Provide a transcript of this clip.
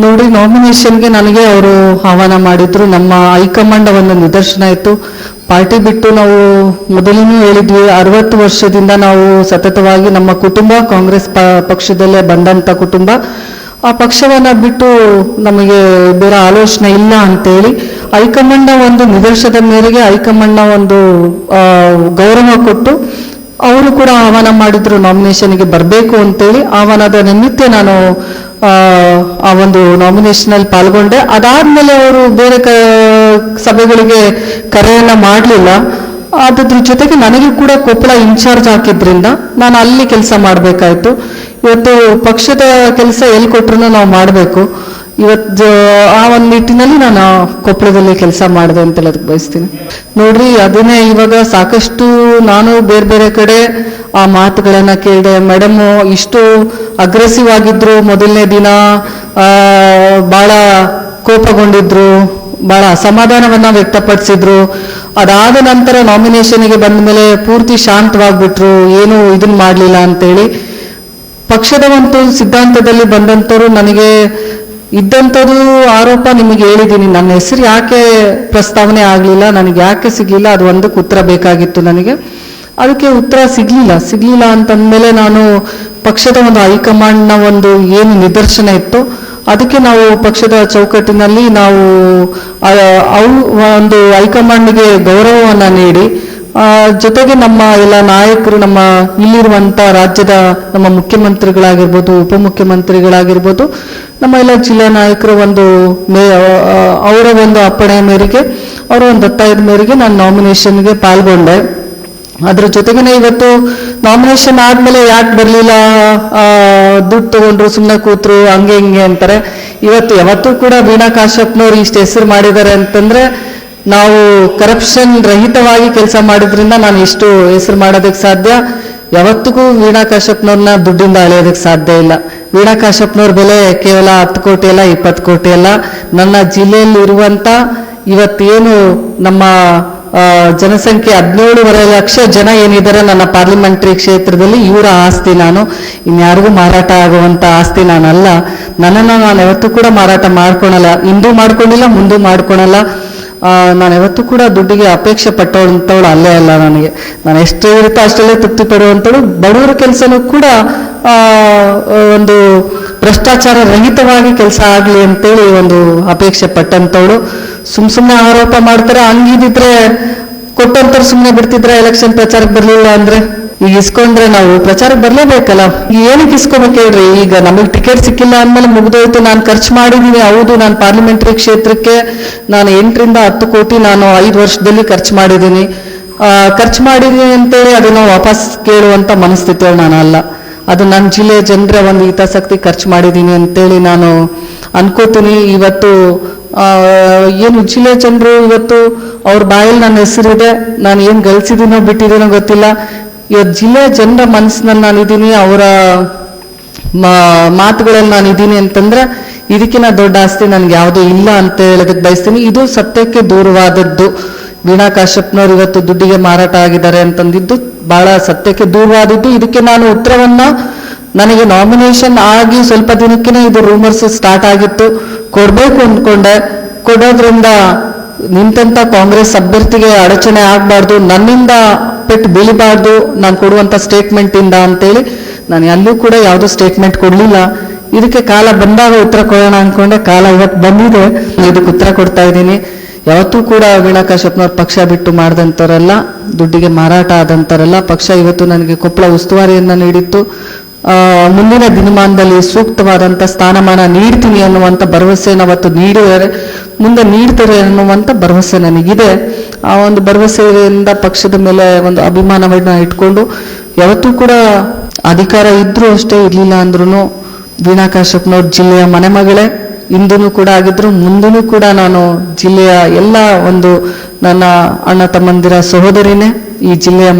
ನೋಡಿ ನಾಮಿನೇಷನ್ಗೆ ನನಗೆ ಅವರು ಆಹ್ವಾನ ಮಾಡಿದ್ರು. ನಮ್ಮ ಹೈಕಮಾಂಡ್ ಒಂದು ನಿದರ್ಶನ ಇತ್ತು. ಪಾರ್ಟಿ ಬಿಟ್ಟು ನಾವು ಮೊದಲೂ ಹೇಳಿದ್ವಿ, ಅರವತ್ತು ವರ್ಷದಿಂದ ನಾವು ಸತತವಾಗಿ ನಮ್ಮ ಕುಟುಂಬ, ಕಾಂಗ್ರೆಸ್ ಪಕ್ಷದಲ್ಲೇ ಬಂದಂತ ಕುಟುಂಬ. ಆ ಪಕ್ಷವನ್ನ ಬಿಟ್ಟು ನಮಗೆ ಬೇರೆ ಆಲೋಚನೆ ಇಲ್ಲ ಅಂತೇಳಿ ಹೈಕಮಾಂಡ್ನ ಒಂದು ನಿದರ್ಶನದ ಮೇರೆಗೆ ಹೈಕಮಾಂಡ್ನ ಒಂದು ಗೌರವ ಕೊಟ್ಟು ಅವರು ಕೂಡ ಆಹ್ವಾನ ಮಾಡಿದ್ರು ನಾಮಿನೇಷನ್ಗೆ ಬರಬೇಕು ಅಂತೇಳಿ ಆಹ್ವಾನದ ನಿಮಿತ್ತ ನಾನು ಆ, ಒಂದು ನಾಮಿನೇಷನಲ್ಲಿ ಪಾಲ್ಗೊಂಡೆ. ಅದಾದ್ಮೇಲೆ ಅವರು ಬೇರೆ ಕ ಸಭೆಗಳಿಗೆ ಕರೆಯನ್ನು ಮಾಡಲಿಲ್ಲ. ಅದ್ರ ಜೊತೆಗೆ ನನಗೆ ಕೂಡ ಕೊಪ್ಪಳ ಇನ್ಚಾರ್ಜ್ ಹಾಕಿದ್ರಿಂದ ನಾನು ಅಲ್ಲಿ ಕೆಲಸ ಮಾಡಬೇಕಾಯ್ತು. ಇವತ್ತು ಪಕ್ಷದ ಕೆಲಸ ಎಲ್ಲಿ ಕೊಟ್ರು ನಾವು ಮಾಡಬೇಕು. ಇವತ್ತು ಆ ಒಂದು ನಿಟ್ಟಿನಲ್ಲಿ ನಾನು ಕೊಪ್ಪಳದಲ್ಲಿ ಕೆಲಸ ಮಾಡಿದೆ ಅಂತ ಹೇಳೋದಕ್ಕೆ ಬಯಸ್ತೀನಿ. ನೋಡ್ರಿ, ಅದನ್ನೇ ಇವಾಗ ಸಾಕಷ್ಟು ನಾನು ಬೇರೆ ಬೇರೆ ಕಡೆ ಆ ಮಾತುಗಳನ್ನ ಕೇಳಿದೆ ಮೇಡಮ್ ಇಷ್ಟು ಅಗ್ರೆಸಿವ್ ಆಗಿದ್ರು, ಮೊದಲನೇ ದಿನ ಬಹಳ ಕೋಪಗೊಂಡಿದ್ರು ಬಹಳ ಅಸಮಾಧಾನವನ್ನ ವ್ಯಕ್ತಪಡಿಸಿದ್ರು. ಅದಾದ ನಂತರ ನಾಮಿನೇಷನ್ಗೆ ಬಂದ ಮೇಲೆ ಪೂರ್ತಿ ಶಾಂತವಾಗ್ಬಿಟ್ರು, ಏನು ಇದನ್ನ ಮಾಡಲಿಲ್ಲ ಅಂತೇಳಿ. ಪಕ್ಷದ ಒಂದು ಸಿದ್ಧಾಂತದಲ್ಲಿ ಬಂದಂಥವ್ರು ನನಗೆ ಇದ್ದಂಥದ್ದು ಆರೋಪ ನಿಮಗೆ ಹೇಳಿದ್ದೀನಿ. ನನ್ನ ಹೆಸರು ಯಾಕೆ ಪ್ರಸ್ತಾವನೆ ಆಗಲಿಲ್ಲ? ನನಗೆ ಯಾಕೆ ಸಿಗ್ಲಿಲ್ಲ? ಅದು ಒಂದಕ್ಕೆ ಉತ್ತರ ಬೇಕಾಗಿತ್ತು ನನಗೆ. ಅದಕ್ಕೆ ಉತ್ತರ ಸಿಗ್ಲಿಲ್ಲ. ಸಿಗ್ಲಿಲ್ಲ ಅಂತಂದಮೇಲೆ ನಾನು ಪಕ್ಷದ ಒಂದು ಹೈಕಮಾಂಡ್ನ ಒಂದು ಏನು ನಿದರ್ಶನ ಇತ್ತು, ಅದಕ್ಕೆ ನಾವು ಪಕ್ಷದ ಚೌಕಟ್ಟಿನಲ್ಲಿ ನಾವು ಅವು ಒಂದು ಹೈಕಮಾಂಡ್ಗೆ ಗೌರವವನ್ನು ನೀಡಿ ಜೊತೆಗೆ ನಮ್ಮ ಎಲ್ಲ ನಾಯಕರು, ನಮ್ಮ ಇಲ್ಲಿರುವಂತ ರಾಜ್ಯದ ನಮ್ಮ ಮುಖ್ಯಮಂತ್ರಿಗಳಾಗಿರ್ಬೋದು, ಉಪಮುಖ್ಯಮಂತ್ರಿಗಳಾಗಿರ್ಬೋದು, ನಮ್ಮ ಎಲ್ಲ ಜಿಲ್ಲಾ ನಾಯಕರ ಒಂದು ಅವರ ಒಂದು ಅಪ್ಪಣೆ ಮೇರೆಗೆ, ಅವರ ಒಂದು ಒತ್ತಾಯದ ಮೇರೆಗೆ ನಾನು ನಾಮಿನೇಷನ್ಗೆ ಪಾಲ್ಗೊಂಡೆ. ಅದ್ರ ಜೊತೆಗೇನೆ ಇವತ್ತು ನಾಮಿನೇಷನ್ ಆದ್ಮೇಲೆ ಯಾಕೆ ಬರಲಿಲ್ಲ? ದುಡ್ಡು ತಗೊಂಡ್ರು ಸುಮ್ಮನೆ ಕೂತ್ರು, ಹಂಗೆ ಹಿಂಗೆ ಅಂತಾರೆ. ಇವತ್ತು ಯಾವತ್ತೂ ಕೂಡ ವೀಣಾ ಕಾಶ್ಯಪ್ನವ್ರು ಇಷ್ಟು ಹೆಸರು ಮಾಡಿದ್ದಾರೆ ಅಂತಂದ್ರೆ ನಾವು ಕರಪ್ಷನ್ ರಹಿತವಾಗಿ ಕೆಲಸ ಮಾಡಿದ್ರಿಂದ ನಾನು ಇಷ್ಟು ಹೆಸರು ಮಾಡೋದಕ್ಕೆ ಸಾಧ್ಯ? ಯಾವತ್ತಿಗೂ ವೀಣಾ ಕಾಶ್ಯಪ್ನವ್ರನ್ನ ದುಡ್ಡಿಂದ ಅಳೆಯೋದಕ್ಕೆ ಸಾಧ್ಯ ಇಲ್ಲ. ವೀಣಾ ಕಾಶ್ಯಪ್ನವ್ರ ಬೆಲೆ ಕೇವಲ ಹತ್ತು ಕೋಟಿ ಅಲ್ಲ, ಇಪ್ಪತ್ತು ಕೋಟಿ ಅಲ್ಲ. ನನ್ನ ಜಿಲ್ಲೆಯಲ್ಲಿ ಇರುವಂತ ಇವತ್ತೇನು ನಮ್ಮ ಜನಸಂಖ್ಯೆ ಹದಿನೇಳುವರೆ ಲಕ್ಷ ಜನ ಏನಿದ್ದಾರೆ ನನ್ನ ಪಾರ್ಲಿಮೆಂಟರಿ ಕ್ಷೇತ್ರದಲ್ಲಿ, ಇವರ ಆಸ್ತಿ ನಾನು. ಇನ್ಯಾರಿಗೂ ಮಾರಾಟ ಆಗುವಂತ ಆಸ್ತಿ ನಾನಲ್ಲ. ನನ್ನನ್ನು ನಾನು ಯಾವತ್ತೂ ಕೂಡ ಮಾರಾಟ ಮಾಡ್ಕೊಳಲ್ಲ. ಇಂದೂ ಮಾಡ್ಕೊಂಡಿಲ್ಲ, ಮುಂದೂ ಮಾಡ್ಕೊಳಲ್ಲ. ನಾನು ಯಾವತ್ತೂ ಕೂಡ ದುಡ್ಡಿಗೆ ಅಪೇಕ್ಷೆ ಪಟ್ಟವಂಥವಳು ಅಲ್ಲೇ ಅಲ್ಲ ನನಗೆ. ನಾನು ಎಷ್ಟು ಇರುತ್ತೋ ಅಷ್ಟಲ್ಲೇ ತೃಪ್ತಿ ಪಡುವಂಥವಳು. ಬಡವರ ಕೆಲಸನೂ ಕೂಡ ಒಂದು ಭ್ರಷ್ಟಾಚಾರ ರಹಿತವಾಗಿ ಕೆಲಸ ಆಗಲಿ ಅಂತೇಳಿ ಒಂದು ಅಪೇಕ್ಷೆ ಪಟ್ಟಂಥವಳು. ಸುಮ್ ಸುಮ್ಮನೆ ಆರೋಪ ಮಾಡ್ತಾರೆ. ಹಂಗಿದ್ರೆ ಕೊಟ್ಟಂತರ ಸುಮ್ಮನೆ ಬಿಡ್ತಿದ್ರೆ ಎಲೆಕ್ಷನ್ ಪ್ರಚಾರಕ್ಕೆ ಬರಲಿಲ್ಲ ಅಂದ್ರೆ? ಈಗ ಇಸ್ಕೊಂಡ್ರೆ ನಾವು ಪ್ರಚಾರಕ್ಕೆ ಬರ್ಲೇಬೇಕಲ್ಲ? ಏನಕ್ಕೆ ಇಸ್ಕೋಬೇಕು ಹೇಳ್ರಿ? ಈಗ ನಮಗೆ ಟಿಕೆಟ್ ಸಿಕ್ಕಿಲ್ಲ ಅಂದ್ಮೇಲೆ ಮುಗಿದೋಯ್ತು. ನಾನು ಖರ್ಚು ಮಾಡಿದೀನಿ. ಹೌದು, ನಾನು ಪಾರ್ಲಿಮೆಂಟರಿ ಕ್ಷೇತ್ರಕ್ಕೆ ನಾನು ಎಂಟರಿಂದ ಹತ್ತು ಕೋಟಿ ನಾನು ಐದು ವರ್ಷದಲ್ಲಿ ಖರ್ಚು ಮಾಡಿದ್ದೀನಿ ಖರ್ಚು ಮಾಡಿದೀನಿ ಅಂತೇಳಿ ಅದನ್ನು ವಾಪಸ್ ಕೇಳುವಂತ ಮನಸ್ಥಿತಿಯವ್ರು ನಾನು ಅಲ್ಲ. ಅದು ನನ್ನ ಜಿಲ್ಲೆಯ ಜನರ ಒಂದು ಹಿತಾಸಕ್ತಿ ಖರ್ಚು ಮಾಡಿದ್ದೀನಿ ಅಂತೇಳಿ ನಾನು ಅನ್ಕೋತೀನಿ. ಇವತ್ತು ಏನು ಜಿಲ್ಲೆ ಜನರು ಇವತ್ತು ಅವ್ರ ಬಾಯಲ್ಲಿ ನನ್ನ ಹೆಸರಿದೆ. ನಾನು ಏನು ಗಳಿಸಿದೀನೋ ಬಿಟ್ಟಿದ್ದೀನೋ ಗೊತ್ತಿಲ್ಲ. ಇವತ್ತು ಜಿಲ್ಲೆಯ ಜನರ ಮನಸ್ಸಿನಲ್ಲಿ ನಾನಿದ್ದೀನಿ ಅವರ ಮಾತುಗಳಲ್ಲಿ ನಾನಿದ್ದೀನಿ ಅಂತಂದ್ರೆ ಇದಕ್ಕಿಂತ ದೊಡ್ಡ ಆಸ್ತಿ ನನ್ಗೆ ಯಾವುದೂ ಇಲ್ಲ ಅಂತ ಹೇಳೋದಕ್ಕೆ ಬಯಸ್ತೀನಿ. ಇದು ಸತ್ಯಕ್ಕೆ ದೂರವಾದದ್ದು. ವೀಣಾ ಕಾಶ್ಯಪ್ನವ್ರು ಇವತ್ತು ದುಡ್ಡಿಗೆ ಮಾರಾಟ ಆಗಿದ್ದಾರೆ ಅಂತಂದಿದ್ದು ಬಹಳ ಸತ್ಯಕ್ಕೆ ದೂರವಾದದ್ದು. ಇದಕ್ಕೆ ನಾನು ಉತ್ತರವನ್ನ ನನಗೆ ನಾಮಿನೇಷನ್ ಆಗಿ ಸ್ವಲ್ಪ ದಿನಕ್ಕೇನೆ ಇದು ರೂಮರ್ಸ್ ಸ್ಟಾರ್ಟ್ ಆಗಿತ್ತು. ಕೊಡ್ಬೇಕು ಅಂದ್ಕೊಂಡೆ. ಕೊಡೋದ್ರಿಂದ ನಿಂತಂತ ಕಾಂಗ್ರೆಸ್ ಅಭ್ಯರ್ಥಿಗೆ ಅಡಚಣೆ ಆಗಬಾರ್ದು. ನನ್ನಿಂದ ಪೆಟ್ಟು ಬೀಳಬಾರ್ದು, ನಾನು ಕೊಡುವಂತ ಸ್ಟೇಟ್ಮೆಂಟಿಂದ ಅಂತೇಳಿ ನಾನು ಅಲ್ಲೂ ಕೂಡ ಯಾವುದೋ ಸ್ಟೇಟ್ಮೆಂಟ್ ಕೊಡ್ಲಿಲ್ಲ. ಇದಕ್ಕೆ ಕಾಲ ಬಂದಾಗ ಉತ್ತರ ಕೊಡೋಣ ಅನ್ಕೊಂಡೆ, ಕಾಲ ಇವತ್ತು ಬಂದಿದೆ. ಇದಕ್ಕೆ ಉತ್ತರ ಕೊಡ್ತಾ ಇದ್ದೀನಿ. ಯಾವತ್ತೂ ಕೂಡ ವೀಣಾ ಕಾಶ್ಯಪ್ನವ್ರು ಪಕ್ಷ ಬಿಟ್ಟು ಮಾಡಿದಂಥವರೆಲ್ಲ, ದುಡ್ಡಿಗೆ ಮಾರಾಟ ಆದಂಥವರೆಲ್ಲ, ಪಕ್ಷ ಇವತ್ತು ನನಗೆ ಕೊಪ್ಪಳ ಉಸ್ತುವಾರಿಯನ್ನ ನೀಡಿತ್ತು. ಮುಂದಿನ ದಿನಮಾನದಲ್ಲಿ ಸೂಕ್ತವಾದಂಥ ಸ್ಥಾನಮಾನ ನೀಡ್ತೀನಿ ಅನ್ನುವಂಥ ಭರವಸೆನ ಅವತ್ತು ನೀಡಿದರೆ, ಮುಂದೆ ನೀಡ್ತಾರೆ ಅನ್ನುವಂಥ ಭರವಸೆ ನನಗಿದೆ. ಆ ಒಂದು ಭರವಸೆಯಿಂದ ಪಕ್ಷದ ಮೇಲೆ ಒಂದು ಅಭಿಮಾನವನ್ನು ಇಟ್ಕೊಂಡು, ಯಾವತ್ತೂ ಕೂಡ ಅಧಿಕಾರ ಇದ್ದರೂ ಅಷ್ಟೇ ಇರಲಿಲ್ಲ ಅಂದ್ರೂ ವೀಣಾ ಕಾಶ್ಯಪ್ನವ್ರ ಜಿಲ್ಲೆಯ ಮನೆ ಮಗಳೇ ಇಂದೂ ಕೂಡ ಆಗಿದ್ರು ಮುಂದೂ ಕೂಡ ನಾನು ಜಿಲ್ಲೆಯ ಎಲ್ಲ ಒಂದು ನನ್ನ ಅಣ್ಣ ತಮ್ಮಂದಿರ ಸಹೋದರಿನೇ ಈ ಜಿಲ್ಲೆಯ